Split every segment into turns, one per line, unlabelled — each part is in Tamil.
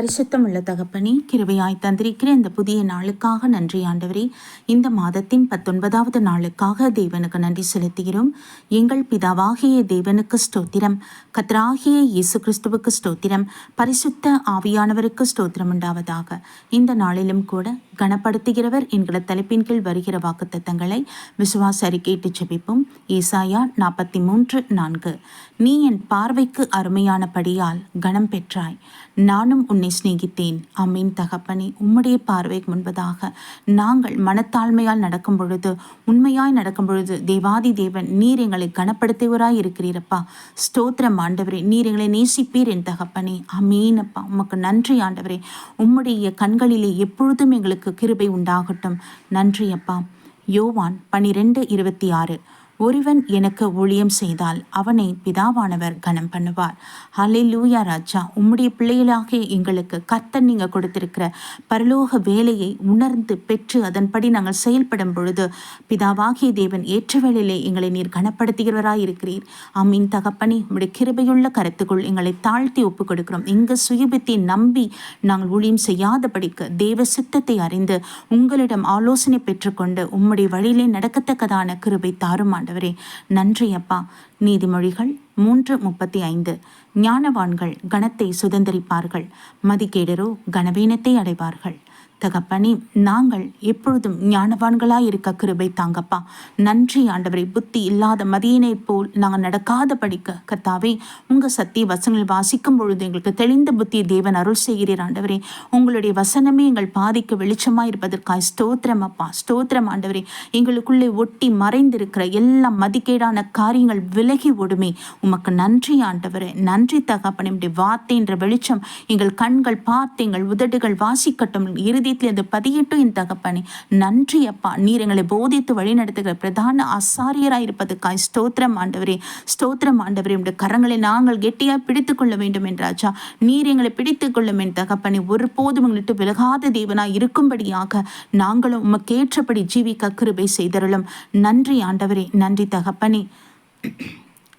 பரிசுத்தம் உள்ள தகப்பனே கிருவையாய் தந்திருக்கிற இந்த புதிய நாளுக்காக நன்றி ஆண்டவரே. இந்த மாதத்தின் பத்தொன்பதாவது நாளுக்காக தேவனுக்கு நன்றி செலுத்துகிறோம். எங்கள் பிதாவாகிய தேவனுக்கு ஸ்தோத்திரம். கத்ராகிய இயேசு கிறிஸ்துவுக்கு ஸ்தோத்திரம். பரிசுத்த ஆவியானவருக்கு ஸ்தோத்திரம் உண்டாவதாக. இந்த நாளிலும் கூட கனப்படுத்துகிறவர் என்கிற தலைப்பின் கீழ் வருகிற வாக்குத்தத்தங்களை விசுவாச அறிக்கையிட்டு ஜெபிப்போம். ஈசாயா நாற்பத்தி மூன்று நான்கு. நீ என் பார்வைக்கு அருமையானபடியால் கனம் பெற்றாய். நானும் உன்னை சிநேகித்தேன். அம்மின் தகப்பனே உம்முடைய பார்வைக்கு முன்பதாக நாங்கள் மனத்தாழ்மையால் நடக்கும் பொழுது உண்மையாய் நடக்கும் பொழுது தேவாதி தேவன் நீர் எங்களை கனப்படுத்துவராய் இருக்கிறீரப்பா. ஸ்தோத்திரம் ஆண்டவரே நீர் எங்களை நேசிப்பீர் என் தகப்பனே. அமீனப்பா உமக்கு நன்றி ஆண்டவரே. உம்முடைய கண்களிலே எப்பொழுதும் எங்களுக்கு கிருபை உண்டாகட்டும். நன்றி அப்பா. யோவான் பனிரெண்டு இருபத்தி ஆறு. ஒருவன் எனக்கு ஊழியம் செய்தால் அவனை பிதாவானவர் கனம் பண்ணுவார். ஹலே லூயா ராஜா. உம்முடைய பிள்ளைகளாக எங்களுக்கு கர்த்தன் நீங்கள் கொடுத்திருக்கிற பரலோக வேலையை உணர்ந்து பெற்று அதன்படி நாங்கள் செயல்படும் பொழுது பிதாவாகிய தேவன் ஏற்ற வேளையிலே எங்களை நீர் கனப்படுத்துகிறவராய் இருக்கிறீர். அம்மீன் தகப்பனே உம்முடைய கிருபையுள்ள கருத்துக்குள் எங்களை தாழ்த்தி ஒப்புக் கொடுக்கிறோம். எங்க சுயபத்தை நம்பி நாங்கள் ஊழியம் செய்யாதபடிக்கு தேவ சித்தத்தை அறிந்து உங்களிடம் ஆலோசனை பெற்றுக்கொண்டு உம்முடைய வழியிலே நடக்கத்தக்கதான கிருபை தாரும் ஆண்டவரே. நன்றி அப்பா. நீதிமொழிகள் மூன்று முப்பத்தி ஐந்து ஞானவான்கள் கணத்தை சுதந்திரிப்பார்கள். மதிகேடரோ கனவீனத்தை அடைவார்கள். தகப்பனே நாங்கள் எப்பொழுதும் ஞானவான்களாய் இருக்க கிருபை தாங்கப்பா. நன்றி ஆண்டவரை புத்தி இல்லாத மதியினை போல் நாங்கள் நடக்காத படிக்க. கத்தாவே உங்கள் சத்திய வசனங்கள் வாசிக்கும் பொழுது எங்களுக்கு தெளிந்த புத்தியை தேவன் அருள் செய்கிறீர் ஆண்டவரே. உங்களுடைய வசனமே எங்கள் பாதிக்கு வெளிச்சமாக இருப்பதற்காய் ஸ்தோத்திரம் அப்பா ஸ்தோத்திரம் ஆண்டவரே. எங்களுக்குள்ளே ஒட்டி மறைந்திருக்கிற எல்லா மதிக்கேடான காரியங்கள் விலகி ஓடுமே. உமக்கு நன்றி ஆண்டவரே நன்றி தகப்பனே. வார்த்தை என்ற வெளிச்சம் எங்கள் கண்கள் பார்த்து எங்கள் உதடுகள் வாசிக்கட்டும். இறுதி இருதயத்தில் அது பதியட்டும் என் தகப்பனே. நன்றி அப்பா. நீர் எங்களை போதித்து வழி நடத்துகிற பிரதான ஆசாரியராக இருப்பதுக்காய் ஸ்தோத்திரம் ஆண்டவரே. ஸ்தோத்திரம் ஆண்டவரே. உடைய கரங்களை நாங்கள் கெட்டியாக பிடித்து கொள்ள வேண்டும் என்றாச்சா நீர் எங்களை பிடித்து கொள்ளும் என் தகப்பனே. ஒருபோதும் எங்களுக்கு விலகாத தேவனாய் இருக்கும்படியாக நாங்களும் உமக்கேற்றபடி ஜீவிக்க கிருபை செய்தருளும். நன்றி ஆண்டவரே. நன்றி தகப்பனே.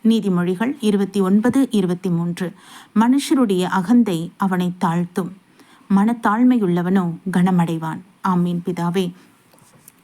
நீதிமொழிகள் இருபத்தி ஒன்பது இருபத்தி மூன்று. மனுஷருடைய அகந்தை அவனை தாழ்த்தும். மனத்தாழ்மையுள்ளவனோ கனமடைவான். ஆமீன் பிதாவே.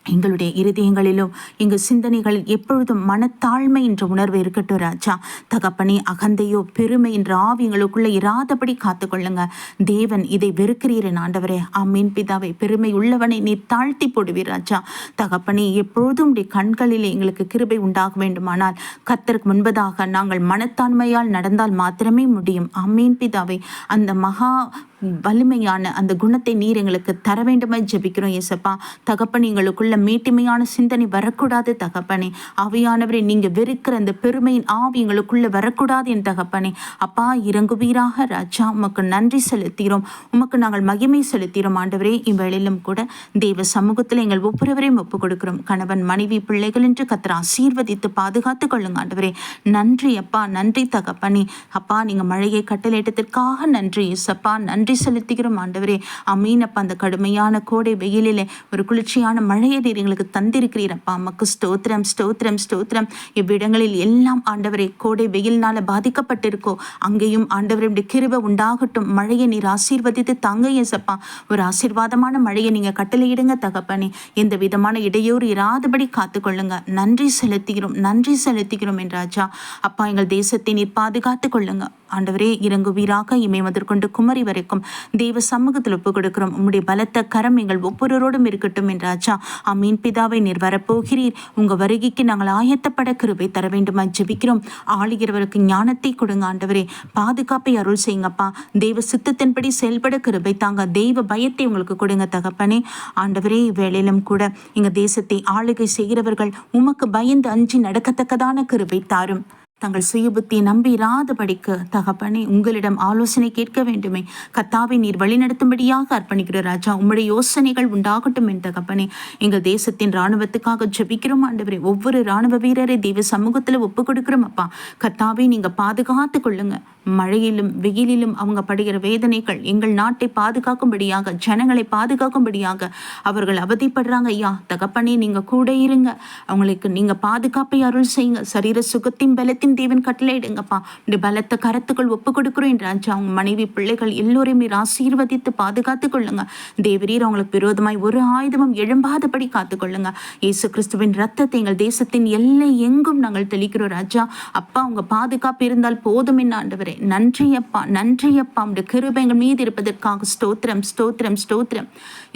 எங்களுடைய இருதயங்களிலும் எங்கள் சிந்தனைகளில் எப்பொழுதும் மனத்தாழ்மை என்ற உணர்வு இருக்கட்டும் ராஜா. தகப்பனே அகந்தையோ பெருமை என்ற ஆவி எங்களுக்குள்ள இராதபடி காத்துக்கொள்ளுங்க. தேவன் இதை வெறுக்கிறீரன் ஆண்டவரே. அம்மீன் பிதாவை. பெருமை உள்ளவனை நீ தாழ்த்தி போடுவீர் ராஜா. தகப்பனே எப்பொழுதும் உடைய கண்களிலே எங்களுக்கு கிருபை உண்டாக வேண்டுமானால் கத்தருக்கு முன்பதாக நாங்கள் மனத்தாண்மையால் நடந்தால் மாத்திரமே முடியும். அம்மீன் பிதாவை. அந்த மகா வலிமையான அந்த குணத்தை நீர் எங்களுக்கு தர வேண்டுமே ஜெபிக்கிறோம் இயேசப்பா. தகப்பன் எங்களுக்குள்ள மீட்டுமையான சிந்தனை வரக்கூடாது தகப்பனே. அவையானவரை நீங்க வெறுக்கிற அந்த பெருமையின் ஆவி எங்களுக்குள்ள வரக்கூடாது என் தகப்பனே. அப்பா இறங்குவீராக ராஜா உமக்கு நன்றி செலுத்துகிறோம். உமக்கு நாங்கள் மகிமை செலுத்துகிறோம். ஆண்டவரே இவ்வேளையிலும் கூட தெய்வ சமூகத்தில் எங்கள் ஒவ்வொருவரையும் ஒப்புக் கொடுக்கிறோம் கணவன் மனைவி பிள்ளைகள் என்று கத்திர ஆசீர்வதித்து பாதுகாத்து கொள்ளுங்க ஆண்டவரே. நன்றி அப்பா நன்றி தகப்பனே. அப்பா நீங்க மழையை கட்டளையிட்டதற்காக நன்றி இசப்பா நன்றி நன்றி செலுத்துகிறோம் ஆண்டவரே. அமீனப்பா அந்த கடுமையான கோடை வெயிலிலே ஒரு குளிர்ச்சியான மழையை நீர் எங்களுக்கு தந்திருக்கிறீரப்பா அம்மாக்கு ஸ்தோத்திரம் ஸ்தோத்திரம் ஸ்தோத்திரம். இவ்விடங்களில் எல்லாம் ஆண்டவரே கோடை வெயில்னால பாதிக்கப்பட்டிருக்கோ அங்கேயும் ஆண்டவருடைய கிருப உண்டாகட்டும். மழையை நீர் ஆசீர்வதித்து தாங்க ஏசப்பா ஒரு ஆசீர்வாதமான மழையை நீங்க கட்டளையிடுங்க தகப்பனே. எந்த விதமான இடையூறு இராதபடி காத்துக்கொள்ளுங்க. நன்றி செலுத்துகிறோம் நன்றி செலுத்துகிறோம் என்றாஜா அப்பா எங்கள் தேசத்தை நீர் பாதுகாத்து கொள்ளுங்க ஆண்டவரே இறங்குவீராக. இமை முதற்கொண்டு குமரி வரைக்கும் தெய்வ சமூகத்தில் ஒப்பு கொடுக்கிறோம் உம்முடைய பலத்த கரம் எங்கள் ஒவ்வொருவரோடும் இருக்கட்டும் என்றாச்சா அம்மீன் பிதாவை நீர் வரப்போகிறீர். உங்க வருகைக்கு நாங்கள் ஆயத்தப்பட கிருபை தர வேண்டுமா ஜெபிக்கிறோம். ஆளுகிறவருக்கு ஞானத்தை கொடுங்க ஆண்டவரே. பாதுகாப்பை அருள் செய்யுங்கப்பா. தெய்வ சித்தத்தின்படி செயல்பட கிருபை தாங்க. தெய்வ பயத்தை உங்களுக்கு கொடுங்க தகப்பனே. ஆண்டவரே வேலையிலும் கூட எங்க தேசத்தை ஆளுகை செய்கிறவர்கள் உமக்கு பயந்து அஞ்சி நடக்கத்தக்கதான கிருபை தாரும். தங்கள் சுயபுத்தியை நம்பி இராதபடிக்கு தகப்பனே உங்களிடம் ஆலோசனை கேட்க வேண்டுமே. கத்தாவை நீர் வழிநடத்தும்படியாக அர்ப்பணிக்கிற ராஜா உம்முடைய யோசனைகள் உண்டாகட்டும் என் தகப்பனே. எங்கள் தேசத்தின் இராணுவத்துக்காக ஜபிக்கிறோம் ஆண்டவரே. ஒவ்வொரு இராணுவ வீரரை தெய்வ சமூகத்தில் ஒப்பு கொடுக்கிறோம் அப்பா. கத்தாவை நீங்கள் பாதுகாத்து கொள்ளுங்க. மழையிலும் வெயிலிலும் அவங்க படுகிற வேதனைகள் எங்கள் நாட்டை பாதுகாக்கும்படியாக ஜனங்களை பாதுகாக்கும்படியாக அவர்கள் அவதிப்படுறாங்க ஐயா. தகப்பனே நீங்கள் கூட இருங்க. அவங்களுக்கு நீங்கள் பாதுகாப்பை அருள் செய்யுங்க. சரீர சுகத்தையும் பலத்தையும் இரக்கத்தின் தேவன் கட்டளையிடுங்கப்பா இப்படி பலத்த கரத்துக்குள் ஒப்பு கொடுக்குறோம் என்று ராஜா அவங்க மனைவி பிள்ளைகள் எல்லோரையும் ஆசீர்வதித்து பாதுகாத்துக் கொள்ளுங்க. தேவரீர் அவங்களுக்கு விரோதமாய் ஒரு ஆயுதமும் எழும்பாதபடி காத்துக்கொள்ளுங்க. இயேசு கிறிஸ்துவின் ரத்தத்தை எங்கள் தேசத்தின் எல்லை எங்கும் நாங்கள் தெளிக்கிறோம் ராஜா. அப்பா உங்க பாதுகாப்பு இருந்தால் போதும் என்ன ஆண்டவரே. நன்றி அப்பா நன்றி அப்பா. உடைய கிருபை எங்கள் மீது இருப்பதற்காக ஸ்தோத்திரம் ஸ்தோத்திரம் ஸ்தோத்திரம்.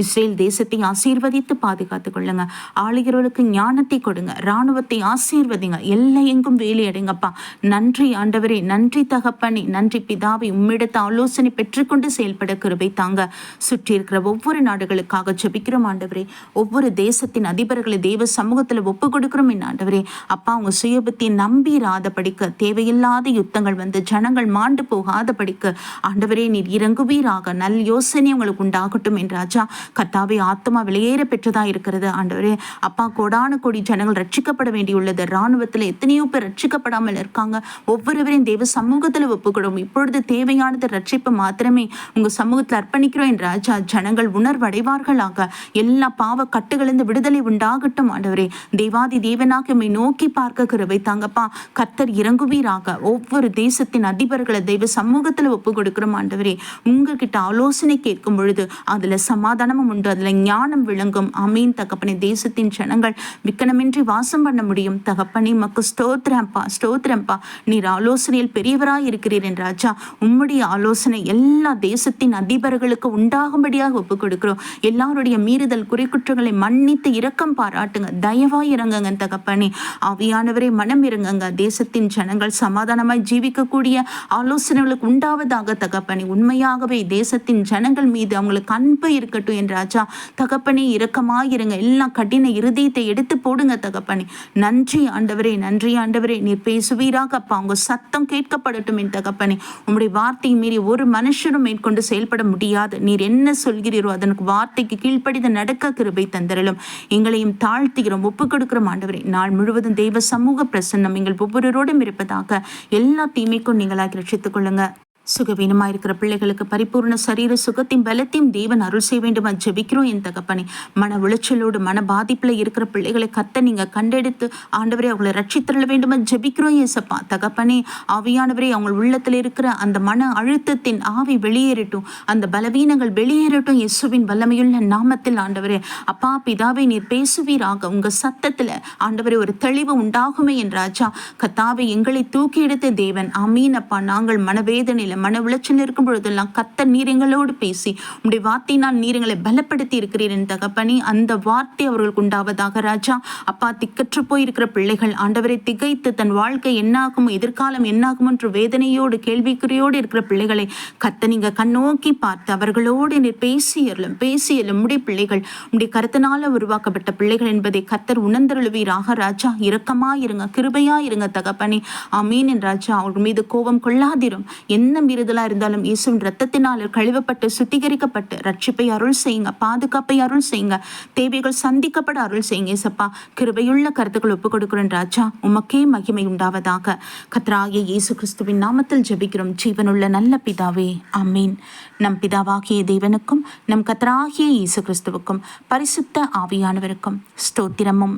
இஸ்ரேல் தேசத்தை ஆசீர்வதித்து பாதுகாத்துக் கொள்ளுங்க. ஆளுகிறவர்களுக்கு ஞானத்தை கொடுங்க. இராணுவத்தை ஆசீர்வதிங்க. எல்லை எங்கும் வேலையடைங்க. அப்பா நன்றி ஆண்டவரே நன்றி தகப்பனே நன்றி பிதாவை உம்மிடத்த ஆலோசனை பெற்றுக்கொண்டு செயல்பட கிருபை தாங்க. சுற்றி இருக்கிற ஒவ்வொரு நாடுகளுக்காக ஜபிக்கிறோம் ஆண்டவரே. ஒவ்வொரு தேசத்தின் அதிபர்களை தேவ சமூகத்தில் ஒப்பு கொடுக்கிறோம் என் ஆண்டவரே. அப்பா அவங்க சுயபத்தை நம்பிராத படிக்க தேவையில்லாத யுத்தங்கள் வந்து ஜனங்கள் மாண்டு போகாத படிக்க ஆண்டவரே நீர் இறங்குவீராக. நல் யோசனை உங்களுக்கு உண்டாகட்டும் என் ராஜா. கத்தாவை ஆத்மா வெளியேற பெற்றதா இருக்கிறது ஆண்டவரே. அப்பா கோடான கோடி ஜனங்கள் ரட்சிக்கப்பட வேண்டியுள்ளது. இராணுவத்தில் எத்தனையோ பேர் ரட்சிக்கப்படாமல் இருக்காங்க. ஒவ்வொருவரையும் தேவ சமூகத்தில் ஒப்புக்கொடும். இப்பொழுது தேவையானது ரட்சிப்பு மாத்திரமே உங்க சமூகத்தில் அர்ப்பணிக்கிறோம் என் ராஜா. ஜனங்கள் உணர்வடைவார்களாக. எல்லா பாவ கட்டுகளிலிருந்து விடுதலை உண்டாகட்டும் ஆண்டவரே. தேவாதி தேவனாக உம்மை நோக்கி பார்க்க தாங்கப்பா. கத்தர் இறங்குவீராக. ஒவ்வொரு தேசத்தின் அதிபர்களை தெய்வ சமூகத்தில் ஒப்பு கொடுக்கிறோம் ஆண்டவரே. உங்ககிட்ட ஆலோசனை கேட்கும் பொழுது அதுல சமாதானமும் உண்டு. அதுல ஞானம் விளங்கும். அமீன் தகப்பனை தேசத்தின் ஜனங்கள் விக்கனமின்றி வாசம் பண்ண முடியும். தகப்பனை மக்கு ஸ்தோத்திரம்பா ஸ்தோத்திரம்பா நீர் ஆலோசனையில் பெரியவராய் இருக்கிறீர் என் ராஜா. உம்முடைய ஆலோசனை எல்லா தேசத்தின் அதிபர்களுக்கு உண்டாகும்படியாக ஒப்புக் கொடுக்கிறோம் எல்லாருடைய மீறுதல் குறைக்குற்றங்களை மன்னித்து இரக்கம் பாராட்டுங்க. தயவாய் இறங்குங்க தகப்பனே. அவையானவரே மனம் இறங்குங்க. தேசத்தின் ஜனங்கள் சமாதானமாய் ஜீவிக்கக்கூடிய ஆலோசனைகளுக்கு உண்டாவதாக தகப்பனே. உண்மையாகவே தேசத்தின் ஜனங்கள் மீது அவங்களுக்கு அன்பு இருக்கட்டும் என் ராஜா. தகப்பனே இரக்கமாயிருங்க எல்லா கடின இருதயத்தை எடுத்து போடுங்க தகப்பனே. நன்றி ஆண்டவரே நன்றி ஆண்டவரே. நீர் பேசுவீராக அப்பா உங்க சத்தம் கேட்கப்படட்டும் என் தகப்பனே. உங்களுடைய வார்த்தையை மீறி ஒரு மனுஷனும் மேற்கொண்டு செயல்பட முடியாது. நீர் என்ன சொல்கிறீரோ அதனுக்கு வார்த்தைக்கு கீழ்ப்படித நடக்க கிருபை தந்தரலும் எங்களையும் தாழ்த்துகிறோம் ஒப்பு கொடுக்கிறோம் ஆண்டவரே. நாள் முழுவதும் தெய்வ சமூக பிரசன்னம் எங்கள் ஒவ்வொருவரோடும் இருப்பதாக எல்லா தீமைக்கும் நீங்களாக ரட்சித்துக் கொள்ளுங்க. சுகவீனமாக இருக்கிற பிள்ளைகளுக்கு பரிபூர்ண சரீர சுகத்தையும் பலத்தையும் தேவன் அருள் செய்ய வேண்டுமா ஜெபிக்கிறோம் என் தகப்பனே. மன உளைச்சலோடு மன பாதிப்பில் இருக்கிற பிள்ளைகளை கத்த நீங்க கண்டெடுத்து ஆண்டவரே அவங்களை ரட்சித்தரல வேண்டுமா ஜெபிக்கிறோம் ஏசப்பா தகப்பனே ஆவியானவரே அவங்க உள்ளத்தில் இருக்கிற அந்த மன அழுத்தத்தின் ஆவி வெளியேறட்டும். அந்த பலவீனங்கள் வெளியேறட்டும். இயேசுவின் வல்லமையுள்ள நாமத்தில் ஆண்டவரே அப்பா பிதாவை நீர் பேசுவீராக. உங்க சத்தத்துல ஆண்டவரே ஒரு தெளிவு உண்டாகுமே என் ராஜா. கத்தாவை எங்களை தூக்கி எடுத்த தேவன். அமீன் அப்பா. நாங்கள் மனவேதனையில் மன உளைச்சல் இருக்கும் பொழுதெல்லாம் கத்த நீரங்களோடு பேசி உடைய வார்த்தையினால் நீரங்களை பலப்படுத்தி இருக்கிறீர் என் தகப்பனி. அந்த வார்த்தை அவர்களுக்கு உண்டாவதாக ராஜா அப்பா திக்கற்று போயிருக்கிற பிள்ளைகள் ஆண்டவரை திகைத்து தன் வாழ்க்கை என்னாகும் எதிர்காலம் என்னாகும் என்று வேதனையோடு கேள்விக்குறியோடு இருக்கிற பிள்ளைகளை கத்த நீங்க கண்ணோக்கி பார்த்து அவர்களோடு நீர் பேசியலும் பேசியலும் உடைய பிள்ளைகள் உடைய கருத்தினால உருவாக்கப்பட்ட பிள்ளைகள் என்பதை கத்தர் உணர்ந்தருளுவீராக ராஜா. இரக்கமா இருங்க கிருபையா இருங்க தகப்பனி. அமீன் என் ராஜா. அவர் மீது கோபம் கொள்ளாதிரும். என்ன மீறுதலா இருந்தாலும் இயேசுவின் ரத்தத்தினால் கழுவப்பட்டு சுத்திகரிக்கப்பட்டு ரட்சிப்பை அருள் செய்யுங்க பாதுகாப்பை அருள் செய்யுங்க தேவைகள் சந்திக்கப்பட அருள் செய்யுங்க இயேசப்பா. கிருபையுள்ள கருத்துக்கள் ஒப்புக் கொடுக்கிறேன் ராஜா. உமக்கே மகிமை உண்டாவதாக. கத்ராகிய இயேசு கிறிஸ்துவின் நாமத்தில் ஜெபிக்கிறோம். ஜீவனுள்ள நல்ல பிதாவே அம்மீன் நம் பிதாவாகிய தேவனுக்கும் நம் கத்ராகிய இயேசு கிறிஸ்துவுக்கும் பரிசுத்த ஆவியானவருக்கும் ஸ்தோத்திரமும்.